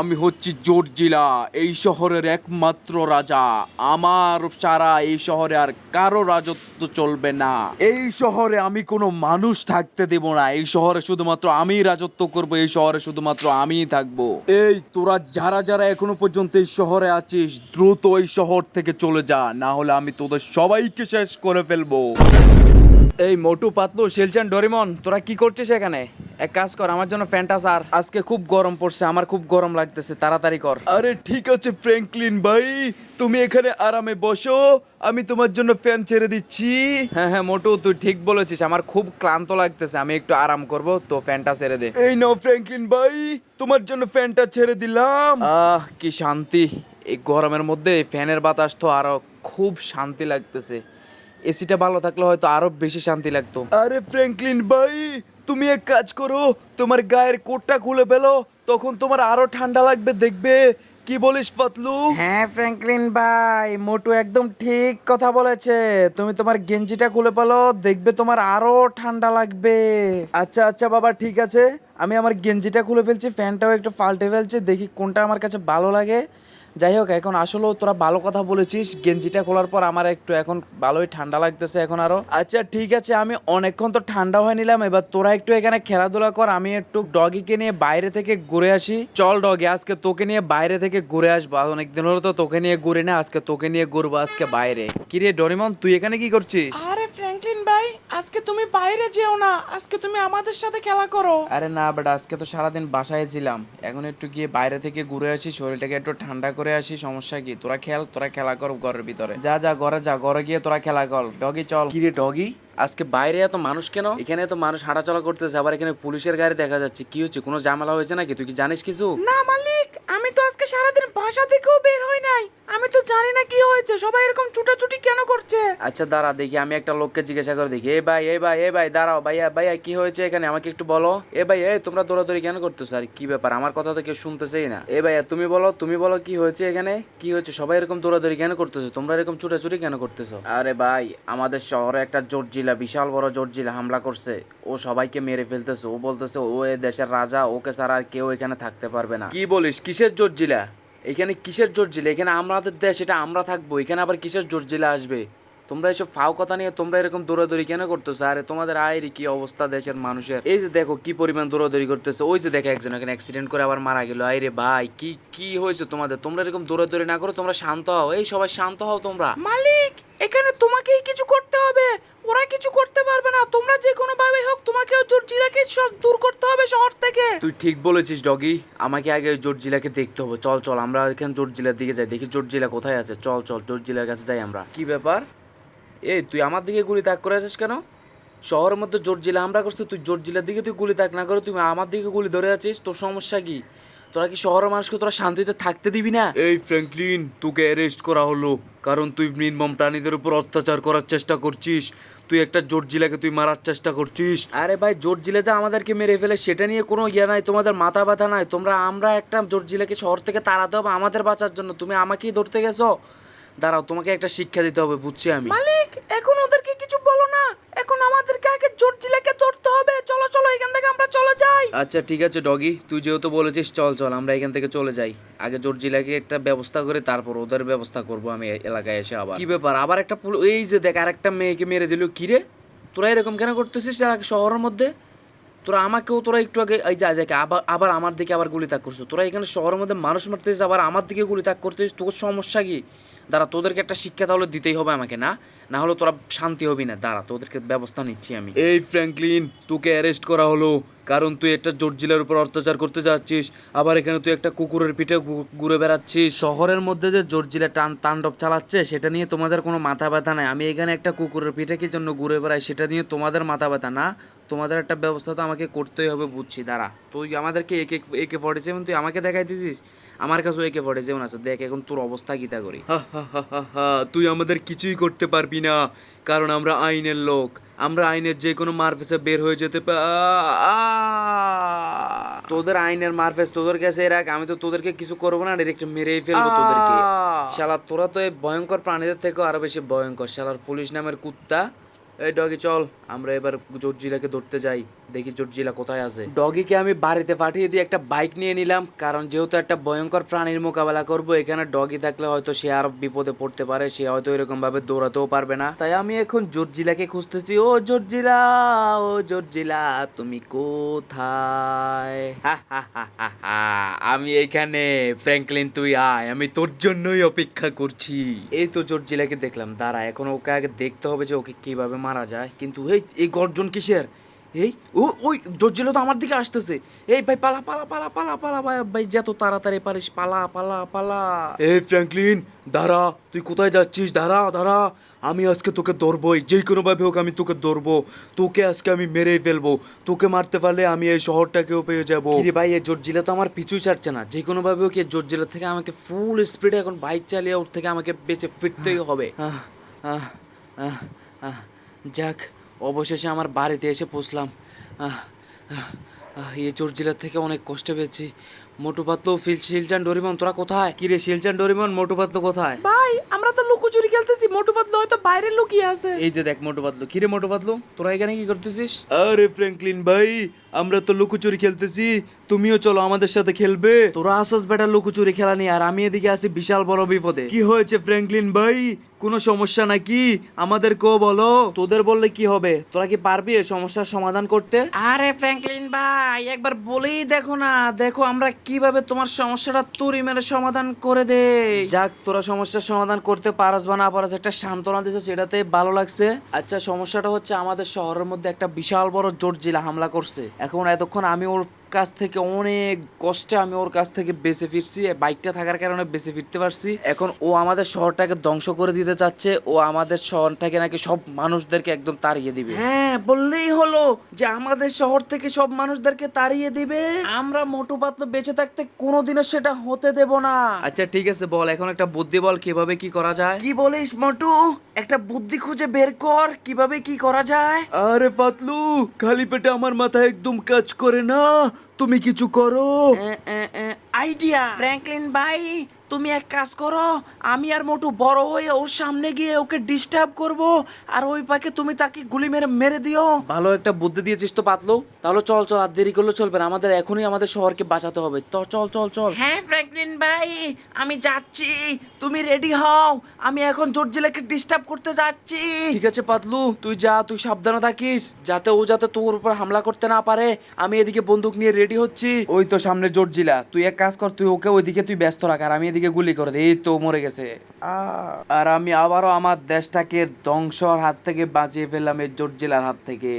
আমি হচ্ছি জর্জিলা এই শহরের একমাত্র রাজা। আমার সারা এই শহরে আর কারও রাজত্ব চলবে না। এই শহরে আমি কোনো মানুষ থাকতে দেব না। এই শহরে শুধুমাত্র আমিই রাজত্ব করব, এই শহরে শুধুমাত্র আমিই থাকব। এই, তোরা যারা যারা এখনও পর্যন্ত এই শহরে আছিস, দ্রুত এই শহর থেকে চলে যা, না হলে আমি তোদের সবাইকে শেষ করে ফেলব। এই মোটু পাতলু শিলচান ডরিমন, তোরা কি করছিস এখানে? এক কাজ কর আমার জন্য ফ্যানটা সার। আজকে খুব গরম পড়ছে আমার খুব গরম লাগতেছে তাড়াতাড়ি কর। আরে ঠিক আছে ফ্র্যাঙ্কলিন ভাই তুমি এখানে আরামে বসো আমি তোমার জন্য ফ্যান ছেড়ে দিচ্ছি। হ্যাঁ হ্যাঁ মোটু তুই ঠিক বলেছিস আমার খুব ক্লান্ত লাগতেছে আমি একটু আরাম করব তো ফ্যানটা ছেড়ে দে। এই নাও ফ্র্যাঙ্কলিন ভাই তোমার জন্য ফ্যানটা ছেড়ে দিলাম। আহ কি শান্তি এই গরমের মধ্যে ফ্যানের বাতাস তো আরও খুব শান্তি লাগতেছে। এসিটা ভালো থাকলে হয়তো আরও বেশি শান্তি লাগতো। আরে ফ্র্যাঙ্কলিন ভাই তুমি এক কাজ করো তোমার গায়ের কোটটা খুলে ফেলো তখন তোমার আরও ঠান্ডা লাগবে দেখবে। কি বলিস পাতলু? হ্যাঁ ফ্র্যাঙ্কলিন ভাই মোটু একদম ঠিক কথা বলেছে। তুমি তোমার গেঞ্জিটা খুলে পেল দেখবে তোমার আরও ঠান্ডা লাগবে। আচ্ছা আচ্ছা বাবা ঠিক আছে। আমি আমার গেঞ্জিটা খুলে ফেলছি ফ্যানটাও একটু পাল্টে ফেলছি দেখি কোনটা আমার কাছে ভালো লাগে। যাই হোক এখন আসলেও তোরা ভালো কথা বলেছিস। গেঞ্জিটা খোলার পর আমার একটু এখন ভালোই ঠান্ডা লাগতেছে এখন আরও। আচ্ছা ঠিক আছে আমি অনেকক্ষণ তো ঠান্ডা হয়ে নিলাম। এবার তোরা একটু এখানে খেলাধুলা কর আমি একটু ডগিকে নিয়ে বাইরে থেকে ঘুরে আসি। চল ডগি আজকে তোকে নিয়ে বাইরে থেকে ঘুরে আসব। অনেকদিন হলো তো তোকে নিয়ে ঘুরে না আজকে তোকে নিয়ে ঘুরবো আজকে বাইরে। কিরে ডরিমন তুই এখানে কি করছিস? আরে ফ্র্যাঙ্কলিন ভাই আজকে তুমি বাইরে যেও না আজকে তুমি আমাদের সাথে খেলা করো। আরে না বাট আজকে তো সারাদিন বাসায় ছিলাম। এখন একটু গিয়ে বাইরে থেকে ঘুরে আসি শরীরটাকে একটু ঠান্ডা করে আসি সমস্যা কি? তোরা খেল তোরা খেলা কর ঘরের ভিতরে। যা যা ঘরে যা ঘরে গিয়ে তোরা খেলা কর। ডগি চল। কি রে ডগি? আজকে বাইরে এত মানুষ কেন? এখানে তো মানুষ হাঁটাচলা করতেছে আবার এখানে পুলিশের গাড়ি দেখা যাচ্ছে। কি হচ্ছে কোনো ঝামেলা হয়েছে নাকি? তুই কি জানিস কিছু? না মালিক আমি তো আজকে সারাদিন বাসা থেকেও বের হই নাই। আমি তো জানি না কি হয়েছে সবাই এরকম ছুটাছুটি কেন করছে? আচ্ছা দাঁড়া দেখি আমি একটা লোককে জিজ্ঞাসা করে দেখি। এ ভাই এ ভাই এ ভাই দাঁড়াও ভাইয়া ভাইয়া কি হয়েছে এখানে? আমাকে একটু বলো। এ ভাই এ তোমরা দৌড়াদৌড়ি কেন করতেছো? আর কি ব্যাপার? আমার কথা তো কেউ শুনতেছেই না। এ ভাইয়া তুমি বলো তুমি বলো কি হয়েছে এখানে? কি হয়েছে? সবাই এরকম দৌড়াদৌড়ি কেন করতেছো? তোমরা এরকম ছুটাছুটি কেন করতেছো? আরে ভাই আমাদের শহরে একটা জর্জিলা বিশাল বড় জর্জিলা হামলা করছে। ও সবাইকে মেরে ফেলতেছে। ও বলতেছে ও এ দেশের রাজা ওকে ছাড়া আর কেউ এখানে থাকতে পারবে না। কি বলিস? কিসের জর্জিলা? এখানে কিসের জর্জিলা এখানে আমাদের দেশ, এটা আমরা থাকব। এখানে আবার কিসের জর্জিলা আসবে? তোমরা এসব ফাও কথা নিয়ে তোমরা এরকম দৌড়াদৌড়ি কেন করতেছো? আরে, তোমাদের আয়ের কি অবস্থা দেশের মানুষের? এই যে দেখো, কি পরিমাণ দৌড়াদৌড়ি করতেছে। ওই যে দেখো একজন এখানে অ্যাক্সিডেন্ট করে আবার মারা গেল। আরে ভাই, কি কি হয়েছে তোমাদের? তোমরা এরকম দৌড়াদৌড়ি না করো, তোমরা শান্ত হও। এই সবাই শান্ত হও তোমরা। মালিক, এখানে তোমাকেই কিছু করতে হবে। ওরা কিছু করতে পারবে না। তোমরা যে কোনো ভাবে হোক তোমাকেও জর্জিলাকে সব দূর করতে হবে শহর থেকে। তুই ঠিক বলেছিস ডগি। আমাকে আগে ওই জর্জিলাকে দেখতে হবে। চল চল আমরা এখানে জর্জিলার দিকে যাই। দেখি জর্জিলা কোথায় আছে। চল চল জর্জিলার কাছে যাই আমরা। কি ব্যাপার? এই তুই আমার দিকে গুলি তাক করে আছিস কেন? শহরের মধ্যে জর্জিলা হামলা করছিস তুই জর্জিলার দিকে তুই গুলি তাক না করে তুই আমার দিকে গুলি ধরে আছিস? তোর সমস্যা কি? তোরা কি শহরের মানুষকে তোরা শান্তিতে থাকতে দিবি না? এই ফ্র্যাঙ্কলিন তোকে অ্যারেস্ট করা হলো কারণ তুই নির্মম প্রাণীদের উপর অত্যাচার করার চেষ্টা করছিস। তুই একটা জর্জিলাকে তুই মারার চেষ্টা করছিস। আরে ভাই জর্জিলাতে আমাদেরকে মেরে ফেলে সেটা নিয়ে কোনো ইয়ে নাই তোমাদের মাথা ব্যথা নাই। তোমরা আমরা একটা জর্জিলাকে শহর থেকে তাড়াতে হবে আমাদের বাঁচার জন্য। তুমি আমাকেই ধরতে গেছো? দাঁড়াও তোমাকে একটা শিক্ষা দিতে হবে বুঝছি আমি। মালিক এখন ওদেরকে কিছু বলো না। এখন আমাদেরকে আগে জর্জিলাকে ধরতে হবে। চলো চলো এখান থেকে আমরা চলে আচ্ছা ঠিক আছে, ডগি। তুই যেহেতু বলেছিস, চল চল, আমরা এখান থেকে চলে যাই। আগে জর্জিলাকে একটা ব্যবস্থা করে তারপর ওদের ব্যবস্থা করব আমি এলাকায় এসে আবার। কি ব্যাপার? আবার একটা এই যে দেখ, আরেকটা মেয়েকে মেরে দিল। কি রে? তোরা এরকম কেন করতেছিস শহরের মধ্যে? তোরা আমাকেও তোরা একটু আগে এই যা, দেখ, আবার আবার আমার দিকে আবার গুলি তাক করছ। তোরা এখানে শহরের মধ্যে মানুষ মারতেছিস, আবার আমার দিকে গুলি তাক করতেছিস, তোর সমস্যা কি? দাঁড়া, তোদেরকে একটা শিক্ষা তাহলে দিতেই হবে আমাকে, না? না হলে তোরা শান্তি হবি না। দাঁড়া, তোদেরকে ব্যবস্থা নিচ্ছি আমি। এই ফ্র্যাঙ্কলিন, তোকে অ্যারেস্ট করা হলো, কারণ তুই একটা জর্জিলার উপর অত্যাচার করতে যাচ্ছিস। আবার এখানে তুই একটা কুকুরের পিঠে ঘুরে বেড়াচ্ছিস। শহরের মধ্যে যে জর্জিলা টান, তাণ্ডব চালাচ্ছে, সেটা নিয়ে তোমাদের কোনো মাথা ব্যথা নাই। আমি এখানে একটা কুকুরের পিঠে কি জন্য ঘুরে বেড়াই, সেটা নিয়ে তোমাদের মাথা ব্যথা, না? তোমাদের একটা ব্যবস্থা তো আমাকে করতেই হবে বুঝছি, দাঁড়া। তুই আমাদেরকে একে একে ফর্টি সেভেন তুই আমাকে দেখাই দিছিস? আমার কাছেও একে ফর্টি সেভেন আছে। দেখ এখন তোর অবস্থা গীতা করি? তুই আমাদের কিছুই করতে পারবি না কারণ আমরা আইনের লোক। আমরা আইনের যে কোনো মারফেসে বের হয়ে যেতে তোদের আইনের মারফেস তোদের কাছে রাখ আমি তো তোদেরকে কিছু করব না ডিরেক্ট মেরেই ফেলব তোদেরকে। শালা তোরা তো এই ভয়ঙ্কর প্রাণীদের থেকেও আরও বেশি ভয়ঙ্কর। শালার পুলিশ নামের কুত্তা। এই ডগি চল আমরা এবার জর্জিলাকে ধরতে যাই। দেখি জর্জিলা কোথায় আছে। ডগিকে আমি বাড়িতে পাঠিয়ে দিয়ে একটা বাইক নিয়ে নিলাম কারণ যেহেতু একটা ভয়ঙ্কর প্রাণীর মোকাবেলা করব এখানে ডগি থাকলে হয়তো সে আর বিপদে পড়তে পারে সে হয়তো এরকম ভাবে দৌড়াতেও পারবে না। তাই আমি এখন জর্জিলাকে খুঁজতেছি। ও জর্জিলা ও জর্জিলা তুমি কোথায়। আমি এখানে ফ্র্যাঙ্কলিন তুই আয় আমি তোর জন্যই অপেক্ষা করছি। এই তো জর্জিলাকে দেখলাম। দাঁড়া এখন ওকে আগে দেখতে হবে যে ওকে কীভাবে মারা যায়। কিন্তু এই গর্জন কিসের? এই ও ওই জর্জিলা তো আমার দিকে আসতেছে। এই ভাই পালা পালা পালা পালা পালা ভাই ভাই যত তাড়াতাড়ি পারিস পালা পালা পালা। এই ফ্র্যাঙ্কলিন দাঁড়া তুই কোথায় যাচ্ছিস? দাঁড়া দাঁড়া আমি আজকে তোকে ধরবই যে কোনো ভাবে হোক আমি তোকে ধরবো। তোকে আজকে আমি মেরেই ফেলব। তোকে মারতে পারলে আমি এই শহরটাকেও পেয়ে যাব। কিরে ভাই এই জর্জিলা তো আমার পিছুই ছাড়ছে না। যে কোনো ভাবে হোক এই জর্জিলা থেকে আমাকে ফুল স্পিডে এখন বাইক চালিয়ে ওর থেকে আমাকে বেঁচে ফিরতেই হবে। আহ, আহ, আহ, আহ, যাক অবশেষে আমার বাড়িতে এসে পৌঁছলাম আহ, চোর এই জর্জিলা থেকে অনেক কষ্ট পেয়েছি। মোটু পাতলু ফিল শিলচান ডরিমন তোরা কোথায়? কিরে শিলচান ডরিমন মোটু পাতলু কোথায়? ভাই আমরা তো লুকোচুরি খেলতেছি মোটু পাতলু হয়তো বাইরে লুকিয়ে আছে। এই যে দেখ মোটু পাতলু। কিরে মোটু পাতলু তোরা এখানে কি করতেছিস? আরে ফ্র্যাঙ্কলিন ভাই আমরা তো লুকোচুরি খেলতেছি তুমিও চলো আমাদের সাথে খেলবে। তোরা আসস বেটা লুকোচুরি খেলা নিয়ে আর আমি এদিকে আছি বিশাল বড় বিপদে। কি হয়েছে ফ্র্যাঙ্কলিন ভাই? কোনো সমস্যা নাকি? আমাদের কেউ বলো। তোদের বললে কি হবে? তোরা কি পারবি এই সমস্যার সমাধান করতে? আরে ফ্র্যাঙ্কলিন ভাই একবার বলেই দেখো না। দেখো আমরা কীভাবে তোমার সমস্যাটা তুরি মেরে সমাধান করে দে যাক তোরা সমস্যার সমাধান করতে পারস বা না পারস একটা সান্ত্বনা দিছে সেটাতে ভালো লাগছে। আচ্ছা সমস্যাটা হচ্ছে আমাদের শহরের মধ্যে একটা বিশাল বড় জর্জিলা হামলা করছে। এখন এতক্ষণ আমি ওর কাছ থেকে অনেক কষ্টে আমি ওর কাছ থেকে বেঁচে ফিরছি বাইকটা থাকার কারণে বেঁচে ফিরতে পারছি। এখন ও আমাদের শহরটাকে ধ্বংস করে দিতে চাচ্ছে ও আমাদের শহরটাকে নাকি সব মানুষদেরকে একদম তাড়িয়ে দিবে। হ্যাঁ বললেই হলো যে আমাদের শহর থেকে সব মানুষদেরকে তাড়িয়ে দিবে। আমরা মোটু পাতলু বেঁচে থাকতে কোনোদিনও সেটা হতে দেব না। আচ্ছা ঠিক আছে বল এখন একটা বুদ্ধি বল কীভাবে কি করা যায়? কি বলিস মোটু? একটা বুদ্ধি খুঁজে বের কর কীভাবে কি করা যায়? আরে পাতলু খালি পেটে আমার মাথা একদম কাজ করে না। তুমি কিছু করো। আইডিয়া ফ্র্যাঙ্কলিন ভাই তুমি এক কাজ করো আমি আর মোটু বড় হয়ে ওর সামনে গিয়ে ওকে ডিস্টার্ব করব আর ওই পাকে তুমি তাকে গুলি মেরে মেরে দিও। ভালো একটা বুদ্ধি দিয়েছিস তো পাতলু। তাহলে চল চল আর দেরি করলে চলবে না। আমাদের এখনই আমাদের শহরকে বাঁচাতে হবে। তো চল চল চল। হ্যাঁ ফ্র্যাঙ্কলিন ভাই আমি যাচ্ছি। তুমি রেডি হও। আমি এখন জর্জিলাকে ডিস্টার্ব করতে যাচ্ছি। ঠিক আছে পাতলু। তুই যা তুই সাবধানে থাকিস যাতে ও যাতে তোর উপর হামলা করতে না পারে। আমি এদিকে বন্দুক নিয়ে রেডি হচ্ছি। ওই তো সামনে জর্জিলা তুই এক কাজ কর তুই ওকে ওইদিকে তুই ব্যস্ত রাখ আর আমি এদিকে গুলি করে দেয় এই তো মরে গেছে। আর আমি আবারও আমার দেশটাকে ধ্বংসর হাত থেকে বাঁচিয়ে ফেললাম এই জর্জিলার হাত থেকে।